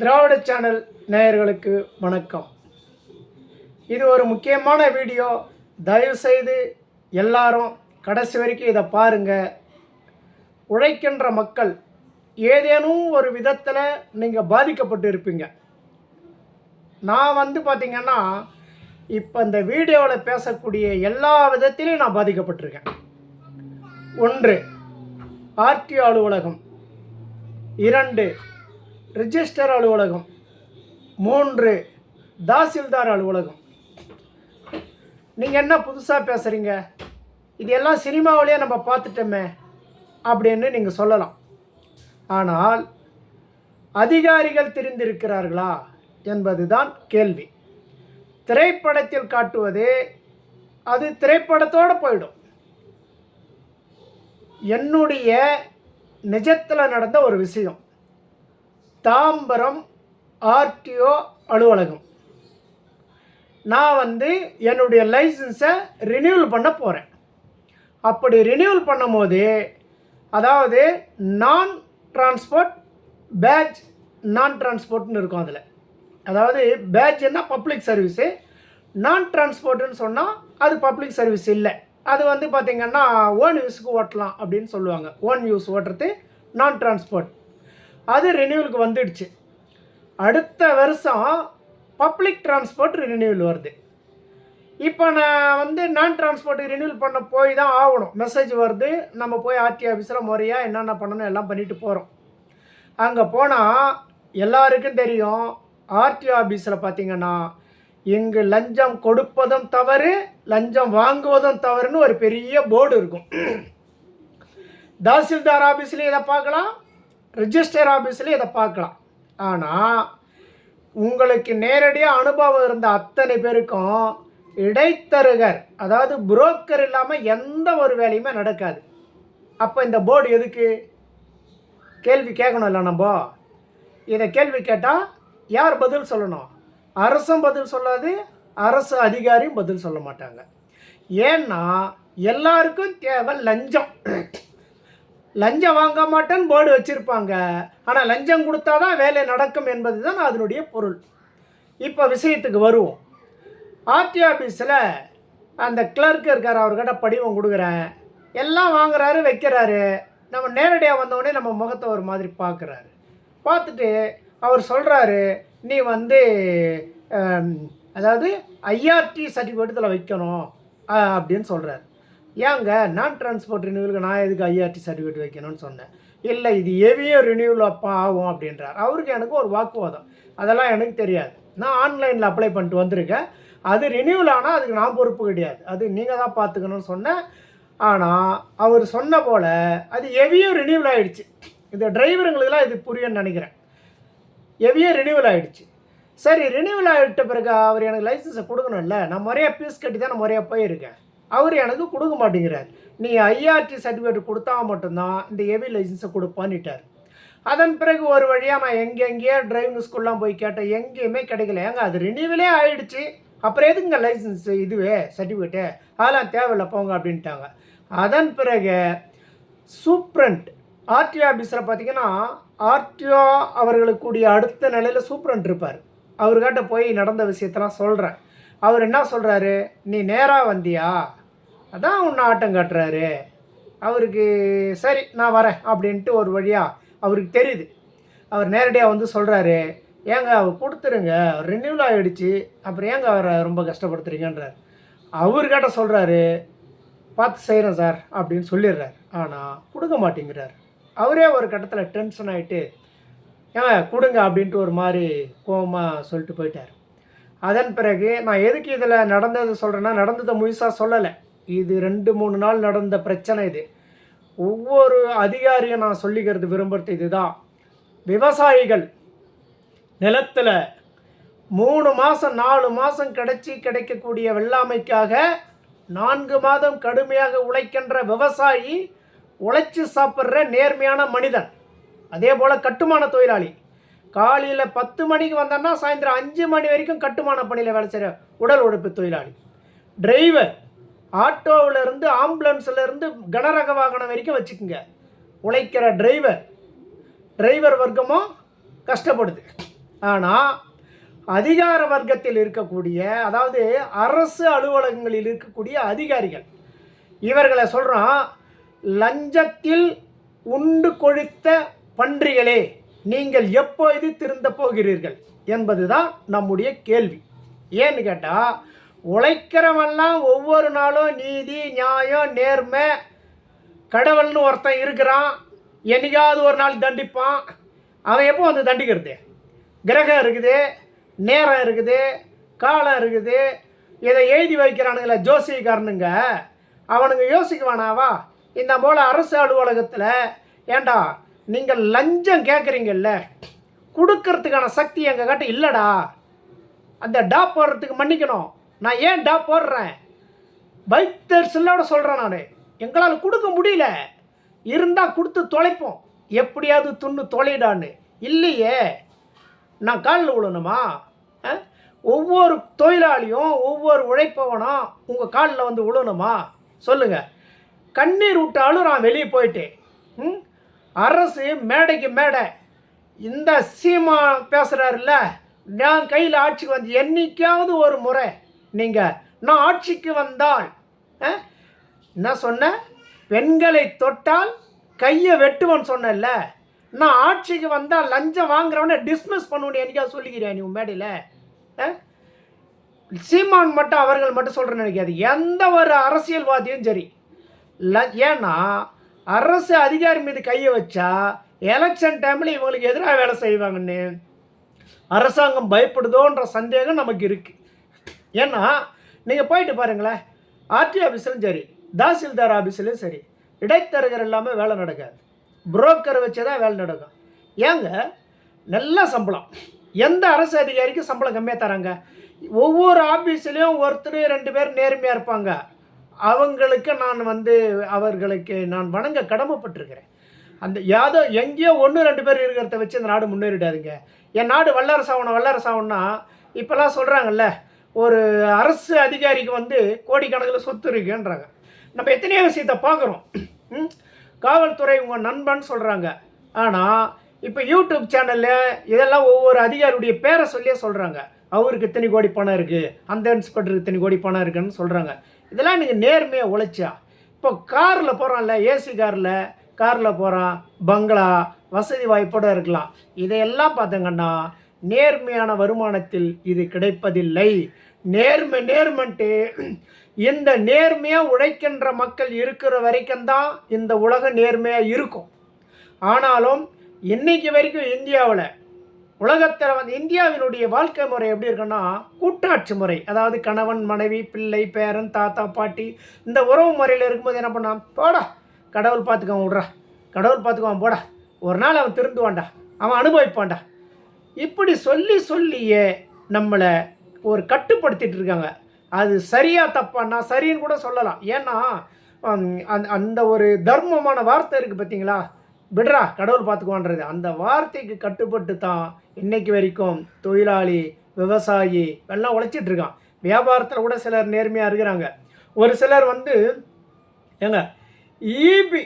திராவிட channel நேயர்களுக்கு வணக்கம். இது ஒரு முக்கியமான வீடியோ. தயவுசெய்து எல்லாரும் கடைசி வரைக்கும் இதை பாருங்கள் உழைக்கின்ற மக்கள் ஏதேனும் ஒரு விதத்தில் நீங்கள் பாதிக்கப்பட்டு இருப்பீங்க. நான் வந்து பார்த்திங்கன்னா இப்போ இந்த வீடியோவில் பேசக்கூடிய எல்லா விதத்திலையும் நான் பாதிக்கப்பட்டிருக்கேன். ஒன்று ஆர்டிஓ அலுவலகம். இரண்டு ரிஜிஸ்டர் அலுவலகம். மூன்று தாசில்தார் அலுவலகம். நீங்கள் என்ன புதுசாக பேசுகிறீங்க இது எல்லாம் சினிமாவிலேயே நம்ம பார்த்துட்டோமே அப்படின்னு நீங்கள் சொல்லலாம். ஆனால் அதிகாரிகள் தெரிந்திருக்கிறார்களா என்பதுதான் கேள்வி. திரைப்படத்தில் காட்டுவது அது திரைப்படத்தோடு போயிடும். என்னுடைய நிஜத்தில் நடந்த ஒரு விஷயம். தாம்பரம் ஆர்டிஓ அலுவலகம். நான் வந்து என்னுடைய லைசன்ஸை ரினியூவல் பண்ண போகிறேன் அப்படி ரினியூவல் பண்ணும்போது அதாவது நான் டிரான்ஸ்போர்ட் பேட்ச் நான் டிரான்ஸ்போர்ட்னு இருக்கும் அதில். அதாவது பேட்ச்னா பப்ளிக் சர்வீஸு நான் டிரான்ஸ்போர்ட்டுன்னு சொன்னால் அது பப்ளிக் சர்வீஸ் இல்லை. அது வந்து பார்த்திங்கன்னா ஓன் யூஸுக்கு ஓட்டலாம் அப்படின்னு சொல்லுவாங்க. ஓன் யூஸ் ஓட்டுறது நான் டிரான்ஸ்போர்ட் அது ரினியூவலுக்கு வந்துடுச்சு. அடுத்த வருஷம் பப்ளிக் டிரான்ஸ்போர்ட் ரினியூவல் வருது. இப்போ நான் வந்து நான் டிரான்ஸ்போர்ட் ரினியூவல் பண்ண போய் தான் ஆகணும். மெசேஜ் வருது நம்ம போய் ஆர்டி ஆஃபீஸில் முறையாக என்னென்ன பண்ணணும் எல்லாம் பண்ணிட்டு போகிறோம் அங்கே போனால் எல்லாருக்கும் தெரியும் ஆர்டிஓ ஆஃபீஸில் பார்த்தீங்கன்னா இங்கு லஞ்சம் கொடுப்பதும் தவறு லஞ்சம் வாங்குவதும் தவறுன்னு ஒரு பெரிய போர்டு இருக்கும். தாசில்தார் ஆஃபீஸ்லேயும் இதை பார்க்கலாம் ரிஜிஸ்டர் ஆஃபீஸ்லேயும் இதை பார்க்கலாம். ஆனால் உங்களுக்கு நேரடியாக அனுபவம் இருந்த அத்தனை பேருக்கும் இடைத்தருகர் அதாவது புரோக்கர் இல்லாமல் எந்த ஒரு வேலையுமே நடக்காது. அப்போ இந்த போர்டு எதுக்கு? கேள்வி கேட்கணும்ல நம்ம? இதை கேள்வி கேட்டால் யார் பதில் சொல்லணும்? அரசும் பதில் சொல்லாது அரசு அதிகாரியும் பதில் சொல்ல மாட்டாங்க. ஏன்னா எல்லாருக்கும் தேவை லஞ்சம். லஞ்சம் வாங்க மாட்டேன்னு போர்டு வச்சுருப்பாங்க. ஆனால் லஞ்சம் கொடுத்தா தான் வேலை நடக்கும் என்பது தான் அதனுடைய பொருள். இப்போ விஷயத்துக்கு வருவோம். ஆர்டி ஆஃபீஸில் அந்த கிளர்க் இருக்கார் அவர்கிட்ட படிவம் கொடுக்குறேன். எல்லாம் வாங்குறாரு வைக்கிறாரு. நம்ம நேரடியாக வந்தவுடனே நம்ம முகத்தை ஒரு மாதிரி பார்க்குறாரு. பார்த்துட்டு அவர் சொல்கிறாரு நீ வந்து அதாவது ஐஆர்டி சர்டிஃபிகேட்டில் வைக்கணும் அப்படின்னு சொல்கிறார் ஏங்க நான் டிரான்ஸ்போர்ட் ரினியூவலுக்கு நான் எதுக்கு ஐஆர்டி சர்டிஃபிகேட் வைக்கணும்னு சொன்னேன். இல்லை இது எவியோ ரினியூவல் அப்போ ஆகும் அப்படின்றார். அவருக்கு எனக்கு ஒரு வாக்குவாதம். அதெல்லாம் எனக்கு தெரியாது. நான் ஆன்லைனில் அப்ளை பண்ணிட்டு வந்திருக்கேன். அது ரினியூவல் ஆனால் அதுக்கு நான் பொறுப்பு கிடையாது. அது நீங்கள் தான் பார்த்துக்கணும்னு சொன்னேன். ஆனால் அவர் சொன்ன போல் அது எவியோ ரினியூவல் ஆகிடுச்சு இந்த டிரைவருங்களுக்கெல்லாம் இது புரியும்னு நினைக்கிறேன். எவியோ ரினியூவல் ஆகிடுச்சு சரி ரினியூவல் ஆகிட்ட பிறகு அவர் எனக்கு லைசன்ஸை கொடுக்கணும்ல. நான் முறையாக ஃபீஸ் கட்டி தான் நான் முறையாக போயிருக்கேன். அவர் எனக்கு கொடுக்க மாட்டேங்கிறார். நீ ஐஆர்டி சர்டிஃபிகேட் கொடுத்தா மட்டும்தான் இந்த ஹெவி லைசன்ஸை கொடுப்பான்னுட்டார். அதன் பிறகு ஒரு வழியாக நான் எங்கெங்கேயோ டிரைவிங் ஸ்கூல்லாம் போய் கேட்டேன். எங்கேயுமே கிடைக்கல. ஏங்க அது ரினியூவலே ஆகிடுச்சு அப்புறம் எதுங்க லைசன்ஸ் இதுவே சர்டிஃபிகேட்டு அதெல்லாம் தேவையில்லை போங்க அப்படின்ட்டாங்க. அதன் பிறகு சூப்ரண்ட் ஆர்டிஓ ஆஃபீஸில் பார்த்தீங்கன்னா ஆர்டிஓ அவர்களுக்கு கூடிய அடுத்த நிலையில் சூப்ரண்ட் இருப்பார். அவர்கிட்ட போய் நடந்த விஷயத்தெல்லாம் சொல்கிறேன் அவர் என்ன சொல்கிறாரு நீ நேராக வந்தியா? அதான் உன்னை ஆட்டம் காட்டுறாரு. அவருக்கு சரி நான் வரேன் அப்படின்ட்டு ஒரு வழியாக அவருக்கு தெரியுது. அவர் நேரடியாக வந்து சொல்கிறாரு ஏங்க அவர் கொடுத்துருங்க. ரினியூவல் ஆகிடுச்சு அப்புறம் ஏங்க அவரை ரொம்ப கஷ்டப்படுத்துறீங்கன்றார். அவர்கிட்ட சொல்கிறாரு பார்த்து செய்கிறேன் சார் அப்படின்னு சொல்லிடுறார். ஆனால் கொடுக்க மாட்டேங்கிறார். அவரே ஒரு கட்டத்தில் டென்ஷன் ஆகிட்டு ஏங்க கொடுங்க அப்படின்ட்டு ஒரு மாதிரி கோவமாக சொல்லிட்டு போயிட்டார். அதன் பிறகு நான் எதுக்கு இதில் நடந்தது சொல்கிறேன்னா நடந்ததை முழுசாக சொல்லலை. இது ரெண்டு மூணு நாள் நடந்த பிரச்சனை இது. ஒவ்வொரு அதிகாரியும் நான் சொல்லிக்கிறது விரும்புறது இதுதான். விவசாயிகள் நிலத்தில் மூணு மாதம் நாலு மாதம் கிடைச்சி கிடைக்கக்கூடிய வெள்ளாமைக்காக நான்கு மாதம் கடுமையாக உழைக்கின்ற விவசாயி உழைச்சி சாப்பிட்ற நேர்மையான மனிதன். அதே போல் கட்டுமான தொழிலாளி. காலையில் பத்து மணிக்கு வந்தோன்னா சாயந்தரம் அஞ்சு மணி வரைக்கும் கட்டுமான பணியில் வேலை செய்கிற உடல் உழைப்பு தொழிலாளி. டிரைவர் ஆட்டோவில் இருந்து ஆம்புலன்ஸில் இருந்து கனரக வாகனம் வரைக்கும் வச்சுக்கோங்க. உழைக்கிற டிரைவர் டிரைவர் வர்க்கமும் கஷ்டப்படுது. ஆனால் அதிகார வர்க்கத்தில் இருக்கக்கூடிய அதாவது அரசு அலுவலகங்களில் இருக்கக்கூடிய அதிகாரிகள் இவர்களை சொல்கிறோம் லஞ்சத்தில் உண்டு கொழித்த பன்றிகளே நீங்கள் எப்பொழுது திருந்த போகிறீர்கள்? என்பதுதான் நம்முடைய கேள்வி. ஏன்னு கேட்டால் உழைக்கிறவெல்லாம் ஒவ்வொரு நாளும் நீதி நியாயம் நேர்மை. கடவுள்னு ஒருத்தன் இருக்கிறான். என்னைக்காவது ஒரு நாள் தண்டிப்பான். அவன் எப்போ வந்து தண்டிக்கிறது? கிரகம் இருக்குது நேரம் இருக்குது காலம் இருக்குது. இதை எழுதி வைக்கிறானுங்கள ஜோசியக்காரனுங்க. அவனுங்க யோசிக்க வேணாவா இந்த போல் அரசு அலுவலகத்தில் ஏண்டா நீங்கள் லஞ்சம் கேட்குறீங்கல்ல கொடுக்கறதுக்கான சக்தி எங்கள் கிட்ட இல்லைடா. அந்த டாப் போடுறதுக்கு மன்னிக்கணும். நான் ஏன் டா போடுறேன் வைத்தறிச்சலோட சொல்கிறேன் நான். எங்களால் கொடுக்க முடியல. இருந்தால் கொடுத்து தொலைப்போம். எப்படியாவது துண்ணு தொலைடான்னு. இல்லையே. நான் காலில் விழணுமா? ஒவ்வொரு தொழிலாளியும் ஒவ்வொரு உழைப்பவனும் உங்கள் காலில் வந்து விழணுமா? சொல்லுங்கள் கண்ணீர் விட்டாலும் நான் வெளியே போயிட்டேன் அரசு மேடைக்கு மேடை. இந்த சீமா பேசுகிறாருல்ல நான் கையில் ஆட்சிக்கு வந்து என்னைக்காவது ஒரு முறை நீங்கள் நான் ஆட்சிக்கு வந்தால் ஆ? என்ன சொன்ன பெண்களை தொட்டால் கையை வெட்டுவன் சொன்னேன்ல. நான் ஆட்சிக்கு வந்தால் லஞ்சம் வாங்குறவனே டிஸ்மிஸ் பண்ணுவேன் எனக்கா சொல்லிக்கிறேன் நீ உன் மேடையில்? ஆ? சீமான் மட்டும் அவர்கள் மட்டும் சொல்கிறேன்னு நினைக்காது எந்த ஒரு அரசியல்வாதியும் சரி. ல ஏன்னா அரசு அதிகாரி மீது கையை வச்சா எலெக்ஷன் டைமில் இவங்களுக்கு எதிராக வேலை செய்வாங்கன்னு அரசாங்கம் பயப்படுதோன்ற சந்தேகம் நமக்கு இருக்குது ஏன்னா நீங்கள் போயிட்டு பாருங்களேன். ஆர்டி ஆஃபீஸ்லையும் சரி தாசில்தார் ஆஃபீஸ்லையும் சரி இடைத்தரகர் இல்லாமல் வேலை நடக்காது. புரோக்கர் வச்சு தான் வேலை நடக்கும். ஏங்க நல்ல சம்பளம். எந்த அரசு அதிகாரிக்கும் சம்பளம் கம்மியாக தராங்க? ஒவ்வொரு ஆஃபீஸ்லேயும் ஒருத்தர் ரெண்டு பேர் நேர்மையாக இருப்பாங்க. அவங்களுக்கு நான் வந்து அவர்களுக்கு நான் வணங்க கடமைப்பட்டிருக்கிறேன். அந்த யாதோ எங்கேயோ ஒன்று ரெண்டு பேர் இருக்கிறத வச்சு இந்த நாடு முன்னேறிடாதுங்க. என் நாடு வல்லரசாகணும் வல்லரசாகணும்னா இப்போல்லாம் சொல்கிறாங்கல்ல ஒரு அரசு அதிகாரிக்கு வந்து கோடிக்கணக்கில் சொத்து இருக்குன்றாங்க. நம்ம எத்தனையோ விஷயத்தை பார்க்குறோம். ம்? காவல்துறை உங்கள் நண்பன் சொல்கிறாங்க ஆனால் இப்போ யூடியூப் சேனலில் இதெல்லாம் ஒவ்வொரு அதிகாரியுடைய பேரை சொல்லியே சொல்கிறாங்க அவருக்கு இத்தனை கோடி பணம் இருக்குது அந்த இன்ஸ்பெக்டருக்கு இத்தனை கோடி பணம் இருக்குன்னு சொல்கிறாங்க இதெல்லாம் நீங்கள் நேர்மையாக உழைச்சா இப்போ காரில் போகிறான்ல ஏசி காரில் காரில் போகிறான் பங்களா வசதி வாய்ப்போடு இருக்கலாம். இதையெல்லாம் பார்த்தங்கன்னா நேர்மையான வருமானத்தில் இது கிடைப்பதில்லை. நேர்மை நேர்மன்ட்டு இந்த நேர்மையாக உழைக்கின்ற மக்கள் இருக்கிற வரைக்கும் தான் இந்த உலகம் நேர்மையாக இருக்கும். ஆனாலும் இன்னைக்கு வரைக்கும் இந்தியாவில் உலகத்தில் வந்து இந்தியாவினுடைய வாழ்க்கை முறை எப்படி இருக்குன்னா கூட்டாட்சி முறை. அதாவது கணவன் மனைவி பிள்ளை பேரன் தாத்தா பாட்டி இந்த உறவு முறையில் இருக்கும்போது என்ன பண்ணான்? போடா கடவுள் பார்த்துக்கவன் விட்றா. கடவுள் பார்த்துக்குவான் போடா. ஒரு நாள் அவன் திருந்துவான்டா. அவன் அனுபவிப்பான்டா. இப்படி சொல்லி சொல்லியே நம்மளை ஒரு கட்டுப்படுத்திட்டு இருக்காங்க. அது சரியா தப்பான்னா சரின்னு கூட சொல்லலாம். ஏன்னா அந்த அந்த ஒரு தர்மமான வார்த்தை இருக்குது பார்த்தீங்களா? விடுறா கடவுள் பார்த்துக்குவான்றது. அந்த வார்த்தைக்கு கட்டுப்பட்டு தான் இன்னைக்கு வரைக்கும் தொழிலாளி விவசாயி எல்லாம் உழைச்சிட்டு இருக்கான். வியாபாரத்தில் கூட சிலர் நேர்மையாக இருக்கிறாங்க. ஒரு சிலர் வந்து ஏங்க ஈபி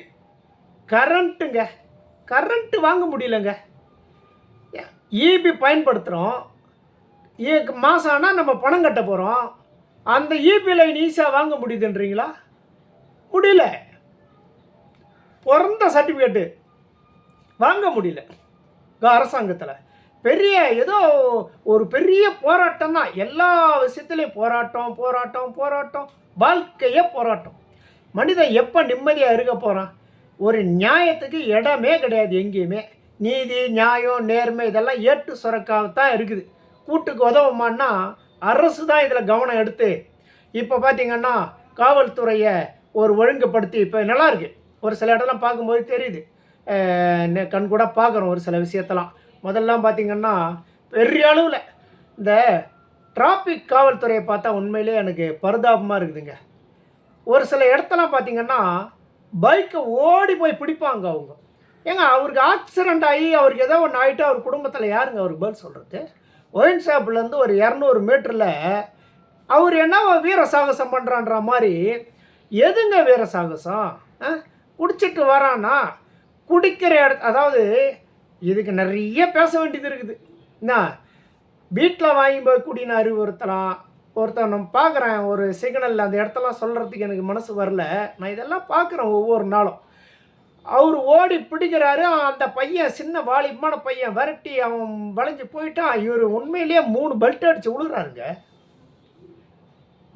கரண்ட்டுங்க கரண்ட்டு வாங்க முடியலங்க. ஈபி பயன்படுத்துகிறோம் மாதம் e ஆனால் நம்ம பணம் கட்ட போகிறோம் அந்த ஈபி லைன் ஈஸியாக வாங்க முடியுதுன்றீங்களா? முடியல. பிறந்த சர்டிஃபிகேட்டு வாங்க முடியல. அரசாங்கத்தில். பெரிய ஏதோ ஒரு பெரிய போராட்டம் தான் எல்லா விஷயத்துலையும் போராட்டம் போராட்டம் போராட்டம். வாழ்க்கையே போராட்டம். மனிதன் எப்போ நிம்மதியாக இருக்க போகிறான் ஒரு நியாயத்துக்கு இடமே கிடையாது எங்கேயுமே. நீதி நியாயம் நேர்மை இதெல்லாம் ஏட்டு சுரக்காகத்தான் இருக்குது. கூட்டுக்கு உதவுமான்னா அரசு தான் இதில் கவனம் எடுத்து இப்போ பார்த்திங்கன்னா காவல்துறையை ஒரு ஒழுங்குபடுத்தி இப்போ நல்லா இருக்குது ஒரு சில இடம்லாம் பார்க்கும்போது தெரியுது. கண் கூட பார்க்குறோம் ஒரு சில விஷயத்தெல்லாம். முதல்லாம் பார்த்திங்கன்னா பெரிய அளவில் இந்த டிராஃபிக் காவல்துறையை பார்த்தா உண்மையிலே எனக்கு பரிதாபமாக இருக்குதுங்க. ஒரு சில இடத்தெல்லாம் பார்த்திங்கன்னா பைக்கை ஓடி போய் பிடிப்பாங்க அவங்க. ஏங்க அவருக்கு ஆக்சிடெண்ட் ஆகி அவருக்கு ஏதோ ஒன்று ஆகிட்டு அவர் குடும்பத்தில் யாருங்க அவருக்கு பதில் சொல்கிறது ஒயின் ஷாப்லேருந்து ஒரு இரநூறு மீட்டரில் அவர் என்ன வீர சாகசம் பண்ணுறான்ற மாதிரி எதுங்க வீர சாகசம்? ஆ? குடிச்சிட்டு வரானா? குடிக்கிற இடத்து அதாவது இதுக்கு நிறைய பேச வேண்டியது இருக்குது. என்ன? வீட்டில் வாங்கி போய் குடின்னு அறிவுறுத்தலாம் ஒருத்தன் நம்ம பார்க்குறேன் ஒரு சிக்னலில் அந்த இடத்தெல்லாம் சொல்கிறதுக்கு எனக்கு மனசு வரல. நான் இதெல்லாம் பார்க்குறேன் ஒவ்வொரு நாளும். அவர் ஓடி பிடிக்கிறாரு. அந்த பையன் சின்ன வாலிபமான பையன் விரட்டி அவன் வளைஞ்சு போயிட்டான். இவர் உண்மையிலேயே மூணு பெல்ட் அடித்து விழுறாருங்க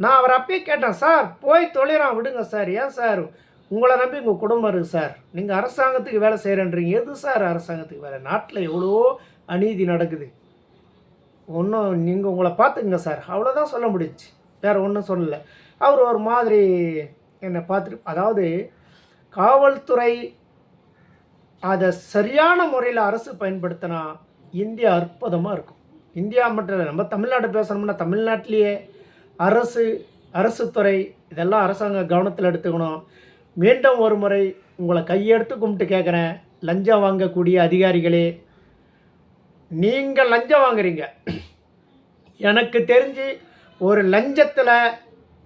நான் அவர் அப்பயே கேட்டேன் சார் போய் தொழிறான் விடுங்க சார். ஏன் சார்? உங்களை நம்பி உங்கள் குடும்பம் இருக்குது சார். நீங்கள் அரசாங்கத்துக்கு வேலை செய்கிறேன்றீங்க எது சார் அரசாங்கத்துக்கு வேலை? நாட்டில் எவ்வளோ அநீதி நடக்குது. ஒன்றும் நீங்கள் உங்களை பார்த்துக்குங்க சார். அவ்வளோதான் சொல்ல முடிஞ்சு வேறு ஒன்றும் சொல்லலை. அவர் ஒரு மாதிரி என்னை பார்த்துட்டு அதாவது காவல்துறை அதை சரியான முறையில் அரசு பயன்படுத்தினா இந்தியா அற்புதமாக இருக்கும். இந்தியா மட்டும் இல்லை நம்ம தமிழ்நாடு பேசணும்னா தமிழ்நாட்டிலேயே அரசு அரசு துறை இதெல்லாம் அரசாங்க கவனத்தில் எடுத்துக்கணும். மீண்டும் ஒரு முறை உங்களை கையெடுத்து கும்பிட்டு கேட்குறேன் லஞ்சம் வாங்கக்கூடிய அதிகாரிகளே நீங்கள் லஞ்சம் வாங்குறீங்க. எனக்கு தெரிஞ்சு ஒரு லஞ்சத்தில்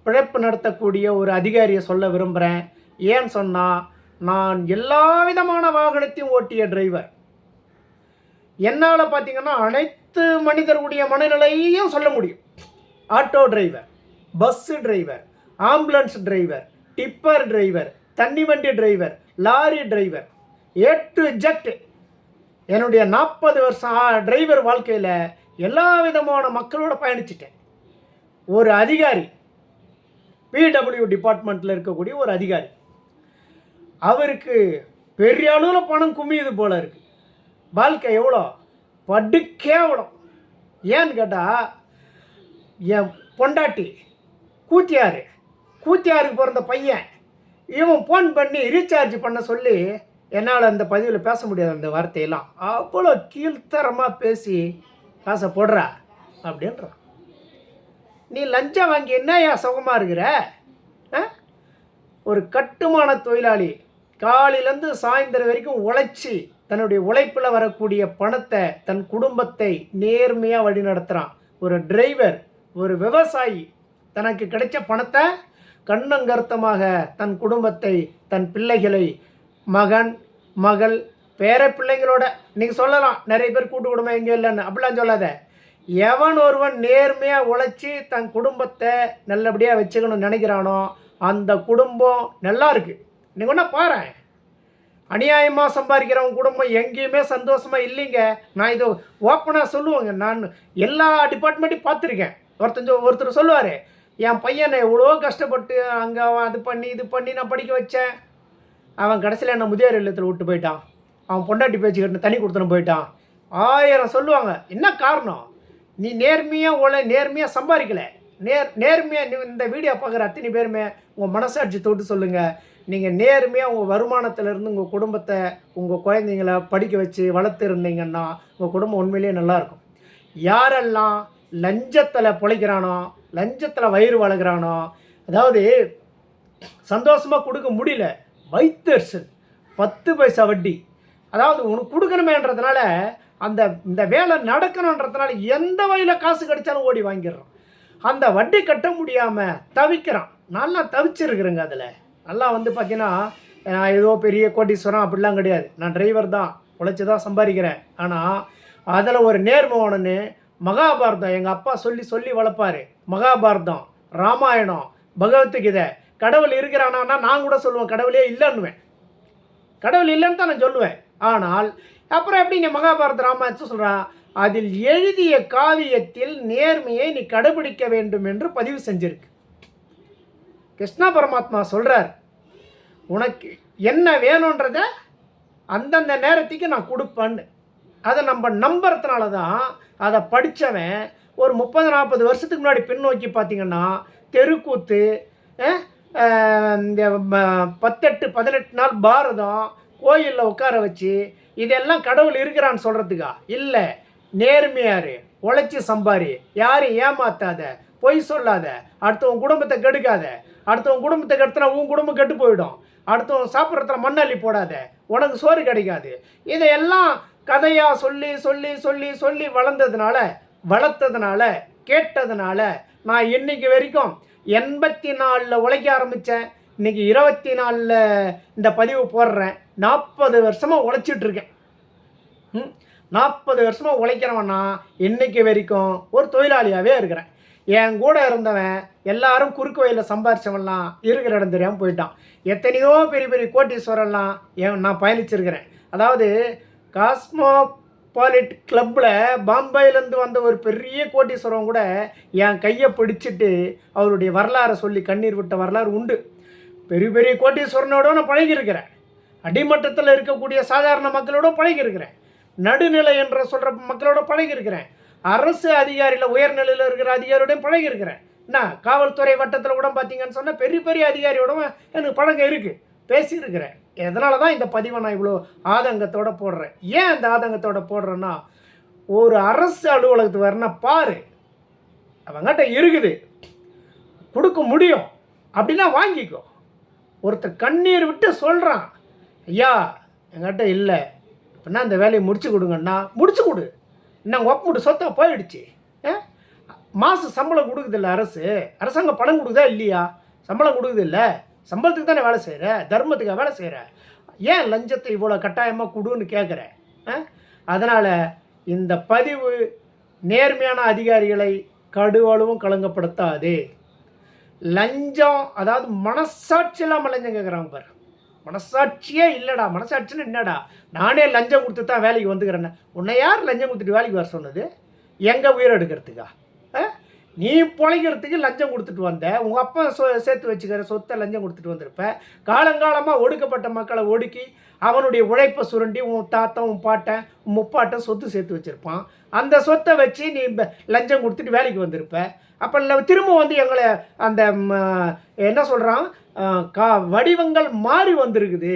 பிழைப்பு நடத்தக்கூடிய ஒரு அதிகாரியை சொல்ல விரும்புகிறேன் ஏன்னு சொன்னால் நான் எல்லா விதமான வாகனத்தையும் ஓட்டிய டிரைவர் என்னால் பார்த்தீங்கன்னா அனைத்து மனிதர்களுடைய மனநிலையும் சொல்ல முடியும். Auto driver bus driver ambulance driver tipper driver தண்ணி வண்டி driver lorry driver A to Z என்னுடைய நாற்பது வருஷம் டிரைவர் வாழ்க்கையில் எல்லா விதமான மக்களோட பயணிச்சிட்டேன். ஒரு அதிகாரி பிடபிள்யூ டிபார்ட்மெண்ட்டில் இருக்கக்கூடிய ஒரு அதிகாரி. அவருக்கு பெரிய அளவில் பணம் குமியுது போல இருக்குது வாழ்க்கை எவ்வளோ? படு கேவலம் ஏன்னு கேட்டால் என் பொண்டாட்டி கூத்தியார் கூத்தியாருக்கு பிறந்த பையன் இவன் ஃபோன் பண்ணி ரீசார்ஜ் பண்ண சொல்லி என்னால் அந்த பதிவில் பேச முடியாது அந்த வார்த்தையெல்லாம். அவ்வளோ கீழ்த்தரமாக பேசி காசை போடுறா அப்படின்றான். நீ லஞ்சம் வாங்கி என்னையா சுகமாக இருக்கிற? ஆ? ஒரு கட்டுமான தொழிலாளி காலையிலேருந்து சாயந்தரம் வரைக்கும் உழைச்சி தன்னுடைய உழைப்பில் வரக்கூடிய பணத்தை தன் குடும்பத்தை நேர்மையாக வழிநடத்துகிறான் ஒரு டிரைவர் ஒரு விவசாயி தனக்கு கிடைச்ச பணத்தை கண்ணங்கருத்தமாக தன் குடும்பத்தை தன் பிள்ளைகளை மகன் மகள் பேர பிள்ளைங்களோட நீங்கள் சொல்லலாம் நிறைய பேர் கூட்டு குடும்பம் எங்கேயும் இல்லைன்னு அப்படிலாம் சொல்லாத. எவன் ஒருவன் நேர்மையாக உழைச்சி தன் குடும்பத்தை நல்லபடியாக வச்சுக்கணும்னு நினைக்கிறானோ அந்த குடும்பம் நல்லா இருக்குது நீங்கள் ஒன்றா பாரு. அநியாயமாக சம்பாதிக்கிறவங்க குடும்பம் எங்கேயுமே சந்தோஷமாக இல்லைங்க. நான் இதை ஓப்பனாக சொல்லுவேங்க. நான் எல்லா டிபார்ட்மெண்ட்டையும் பார்த்துருக்கேன். ஒருத்தன் ஒருத்தர் சொல்லுவார் என் பையனை எவ்வளோ கஷ்டப்பட்டு அங்கே அவன் அது பண்ணி இது பண்ணி நான் படிக்க வச்சேன். அவன் கடைசியில் என்ன முதியோர் இல்லத்தில் விட்டு போயிட்டான். அவன் பொண்டாட்டி பேச்சுக்கிட்டு தண்ணி கொடுத்துன்னு போயிட்டான். ஆயிரம் சொல்லுவாங்க. என்ன காரணம்? நீ நேர்மையாக உள்ள நேர்மையாக சம்பாதிக்கலை. நேர் நேர்மையாக நீ இந்த வீடியோ பார்க்குற அத்தனை பேருமே உங்கள் மனசாட்சி தொட்டு சொல்லுங்கள் நீங்கள் நேர்மையாக உங்கள் வருமானத்திலேருந்து உங்கள் குடும்பத்தை உங்கள் குழந்தைங்கள படிக்க வச்சு வளர்த்துருந்தீங்கன்னா உங்கள் குடும்பம் உண்மையிலேயே நல்லாயிருக்கும் யாரெல்லாம் லஞ்சத்தில் பிழைக்கிறானோ லஞ்சத்தில் வயிறு வளர்க்குறானோ அதாவது சந்தோஷமாக கொடுக்க முடியல வைத்தரிசல் பத்து பைசா வட்டி. அதாவது உனக்கு கொடுக்கணுமேன்றதுனால அந்த இந்த வேலை நடக்கணுன்றதுனால எந்த வழியில் காசு கிடைச்சாலும் ஓடி வாங்கிடுறோம் அந்த வட்டி கட்ட முடியாமல் தவிக்கிறான். நல்லா தவிச்சிருக்கிறேங்க அதில். நல்லா வந்து பார்த்தீங்கன்னா நான் ஏதோ பெரிய கோட்டீஸ்வரம் அப்படிலாம் கிடையாது. நான் டிரைவர் தான். உழைச்சி தான் சம்பாதிக்கிறேன். ஆனால் அதில் ஒரு நேர்மோகனு மகாபாரதம் எங்கள் அப்பா சொல்லி சொல்லி வளர்ப்பாரு. மகாபாரதம் ராமாயணம் பகவத்கீதை கடவுள் இருக்கிறானா நான் கூட சொல்லுவேன் கடவுளே இல்லைன்னுவேன். கடவுள் இல்லைன்னு தான் நான் சொல்லுவேன். ஆனால் அப்புறம் எப்படிங்க மகாபாரத ராமாயணத்தை சொல்கிறான் அதில் எழுதிய காவியத்தில் நேர்மையை நீ கடைபிடிக்க வேண்டும் என்று பதிவு செஞ்சிருக்கு. கிருஷ்ணா பரமாத்மா சொல்கிறார் உனக்கு என்ன வேணுன்றத அந்தந்த நேரத்துக்கு நான் கொடுப்பேன்னு. அதை நம்ம நம்புறதுனால தான் அதை படித்தவன் ஒரு முப்பது நாற்பது வருஷத்துக்கு முன்னாடி பின்னோக்கி பார்த்தீங்கன்னா தெருக்கூத்து இந்த பத்தெட்டு பதினெட்டு நாள் பாரதம் கோயிலில் உட்கார வச்சு இதெல்லாம் கடவுள் இருக்கிறான்னு சொல்கிறதுக்கா இல்லை நேர்மையாரு உழைச்சி சம்பாரி யாரையும் ஏமாத்தாத பொய் சொல்லாத. அடுத்தவன் குடும்பத்தை கெடுக்காத. அடுத்தவன் குடும்பத்தை கெடுத்தனா உன் குடும்பம் கெட்டு போயிடும். அடுத்தவன் சாப்பிட்றதுல மண்ணள்ளி போடாத. உனக்கு சோறு கிடைக்காது. இதையெல்லாம் கதையாக சொல்லி சொல்லி சொல்லி சொல்லி வளர்ந்ததுனால வளர்த்ததுனால கேட்டதுனால நான் இன்னைக்கு வரைக்கும் எண்பத்தி நாலில் உழைக்க ஆரம்பித்தேன் இன்னைக்கு இருபத்தி நாலில் இந்த பதிவு போடுறேன். நாற்பது வருஷமாக உழைச்சிட்டு இருக்கேன். ம்? நாற்பது வருஷமாக உழைக்கிறவன்னா இன்னைக்கு வரைக்கும் ஒரு தொழிலாளியாகவே இருக்கிறேன். என் கூட இருந்தவன் எல்லாரும் குறுக்கு வயலில் சம்பாரிச்சவன்லாம் இருக்கிற இடம் தெரியாமல் போயிட்டான். எத்தனையோ பெரிய பெரிய கோட்டீஸ்வரம்லாம் என் நான் பயணிச்சிருக்கிறேன். அதாவது காஸ்மோ பாலிட் கிளப்பில் பாம்பேலேருந்து வந்த ஒரு பெரிய கோட்டீஸ்வரம் கூட என் கையை பிடிச்சிட்டு அவருடைய வரலாறை சொல்லி கண்ணீர் விட்ட வரலாறு உண்டு. பெரிய பெரிய கோட்டீஸ்வரனோட நான் பழகியிருக்கிறேன். அடிமட்டத்தில் இருக்கக்கூடிய சாதாரண மக்களோட பழகியிருக்கிறேன். நடுநிலை என்ற சொல்கிற மக்களோட பழகியிருக்கிறேன். அரசு அதிகாரியில் உயர்நிலையில் இருக்கிற அதிகாரியோடையும் பழகியிருக்கிறேன் என்ன காவல்துறை வட்டத்தில் கூட பார்த்தீங்கன்னு சொன்னால் பெரிய பெரிய அதிகாரியோட எனக்கு பழக்கம் இருக்குது பேசியிருக்கிறேன். எதனால தான் இந்த பதிவை நான் இவ்வளோ ஆதங்கத்தோடு போடுறேன்? ஏன் அந்த ஆதங்கத்தோட போடுறேன்னா ஒரு அரசு அலுவலகத்துக்கு வரனா பாரு அவங்ககிட்ட இருக்குது. கொடுக்க முடியும். அப்படின்னா வாங்கிக்கோ. ஒருத்தர் கண்ணீர் விட்டு சொல்கிறான் ஐயா எங்கிட்ட இல்லை. அப்படின்னா அந்த வேலையை முடிச்சு கொடுங்கண்ணா முடிச்சு கொடு. இன்னும் ஒப்பமுட்டு சொத்தா போயிடுச்சு. மாதம் சம்பளம் கொடுக்குதில்ல அரசு. அரசாங்கம் பணம் கொடுக்குதா இல்லையா? சம்பளம் கொடுக்குதில்ல. சம்பளத்துக்கு தானே வேலை செய்கிற தர்மத்துக்கு வேலை செய்கிற ஏன் லஞ்சத்தை இவ்வளோ கட்டாயமாக கொடுன்னு கேட்குற அதனால் இந்த பதிவு நேர்மையான அதிகாரிகளை கடுவளவும் கலங்கப்படுத்தாது. லஞ்சம் அதாவது மனசாட்சி இல்லாமல் லஞ்சம் கேட்குறாங்க பாரு. மனசாட்சியே இல்லைடா மனசாட்சின்னு என்னடா? நானே லஞ்சம் கொடுத்து தான் வேலைக்கு வந்துக்கிறேன்னு. உன்னை யார் லஞ்சம் கொடுத்துட்டு வேலைக்கு வர சொன்னது? எங்கே உயிர் எடுக்கிறதுக்கா? ஆ? நீ பிழைக்கிறதுக்கு லஞ்சம் கொடுத்துட்டு வந்த உங்கள் அப்பா சொ சேர்த்து வச்சுக்கிற சொத்தை லஞ்சம் கொடுத்துட்டு வந்திருப்ப. காலங்காலமாக ஒடுக்கப்பட்ட மக்களை ஒடுக்கி அவனுடைய உழைப்பை சுரண்டி உன் தாத்தன் உன் பாட்டன் உன் முப்பாட்டன் சொத்து சேர்த்து வச்சுருப்பான். அந்த சொத்தை வச்சு நீ லஞ்சம் கொடுத்துட்டு வேலைக்கு வந்திருப்ப. அப்போ இல்ல திரும்ப வந்து எங்களை அந்த என்ன சொல்கிறான் கா வடிவங்கள் மாறி வந்திருக்குது.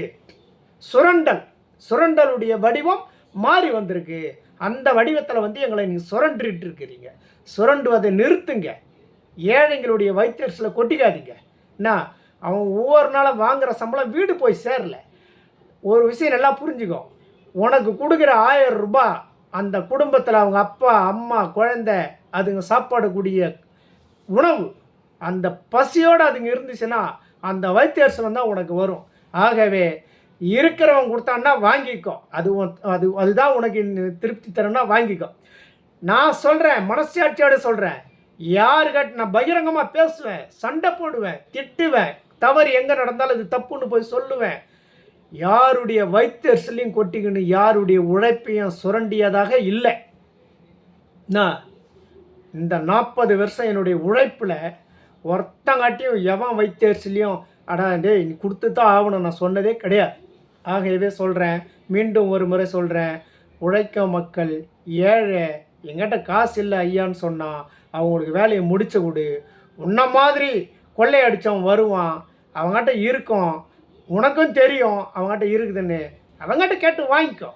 சுரண்டல். சுரண்டலுடைய வடிவம் மாறி வந்திருக்கு. அந்த வடிவத்தில் வந்து எங்களை நீங்கள் சுரண்டிட்டு இருக்கிறீங்க சுரண்டுவதை நிறுத்துங்க. ஏழைங்களுடைய வைத்தியர்ஸில் கொட்டிக்காதீங்க. என்ன? அவன் ஒவ்வொரு நாளும் வாங்குகிற சம்பளம் வீடு போய் சேரல. ஒரு விஷயம் நல்லா புரிஞ்சுக்கோ. உனக்கு கொடுக்குற ஆயிரம் ரூபாய் அந்த குடும்பத்தில் அவங்க அப்பா அம்மா குழந்தை அதுங்க சாப்பாடக்கூடிய உணவு அந்த பசியோடு அதுங்க இருந்துச்சுன்னா அந்த வைத்தியர்சனம் தான் உனக்கு வரும். ஆகவே இருக்கிறவன் கொடுத்தான்னா வாங்கிக்கோ. அது அது அதுதான் உனக்கு திருப்தி தரணும்னா வாங்கிக்கோ. நான் சொல்கிறேன் மனசாட்சியோடு சொல்கிறேன் யாருக்கிட்ட நான் பகிரங்கமாக பேசுவேன் சண்டை போடுவேன் திட்டுவேன் தவறு எங்கே நடந்தாலும் இது தப்புன்னு போய் சொல்லுவேன். யாருடைய வைத்தியர்ஸ்லையும் கொட்டிக்கின்னு யாருடைய உழைப்பையும் சுரண்டியதாக இல்லை. நான் இந்த நாற்பது வருஷம் என்னுடைய உழைப்பில் ஒருத்தங்காட்டியும் எவன் வைத்தியர்ஸ்லையும் அடா டேய் நீ கொடுத்து தான் ஆகணும் நான் சொன்னதே கிடையாது. ஆகவே சொல்கிறேன் மீண்டும் ஒரு முறை சொல்கிறேன் உழைக்க மக்கள் ஏழை எங்கிட்ட காசு இல்லை ஐயான்னு சொன்னால் அவங்களுக்கு வேலையை முடிச்சு கொடு. உன்ன மாதிரி கொள்ளையடித்தவன் வருவான் அவங்ககிட்ட இருக்கும். உனக்கும் தெரியும் அவங்ககிட்ட இருக்குதுன்னு. அவங்ககிட்ட கேட்டு வாங்கிக்கோ.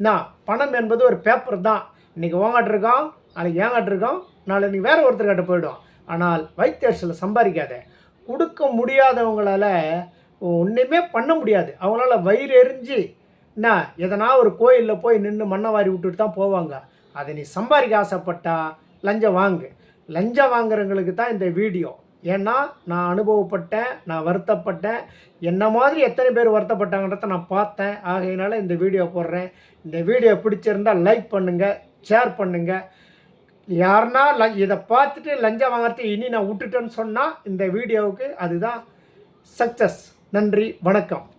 நான் பணம் என்பது ஒரு பேப்பர் தான். இன்றைக்கி உங்ககிட்ட இருக்கோம் நாளைக்கு ஏங்கிட்ட இருக்கோம் நாளைக்கு வேறு வேற ஒருத்தர்கிட்ட போயிடும். ஆனால் வைத்தியர்ஸில் சம்பாதிக்காத. கொடுக்க முடியாதவங்களால ஒன்றுமே பண்ண முடியாது. அவங்களால வயிறு எரிஞ்சு என்ன எதனா ஒரு கோயிலில் போய் நின்று மண்ணை வாரி விட்டுட்டு தான் போவாங்க. அதை நீ சம்பாதிக்க ஆசைப்பட்டா லஞ்சம் வாங்கு. லஞ்சம் வாங்குறவங்களுக்கு தான் இந்த வீடியோ. ஏன்னா நான் அனுபவப்பட்டேன் நான் வருத்தப்பட்டேன். என்ன மாதிரி எத்தனை பேர் வருத்தப்பட்டாங்கன்றத நான் பார்த்தேன். ஆகையினால இந்த வீடியோ போடுறேன். இந்த வீடியோ பிடிச்சிருந்தா லைக் பண்ணுங்கள் ஷேர் பண்ணுங்கள் யாருன்னா ல இதை பார்த்துட்டு லஞ்சம் வாங்குறது இனி நான் விட்டுட்டேன்னு சொன்னால் இந்த வீடியோவுக்கு அதுதான் சக்ஸஸ் நன்றி வணக்கம்.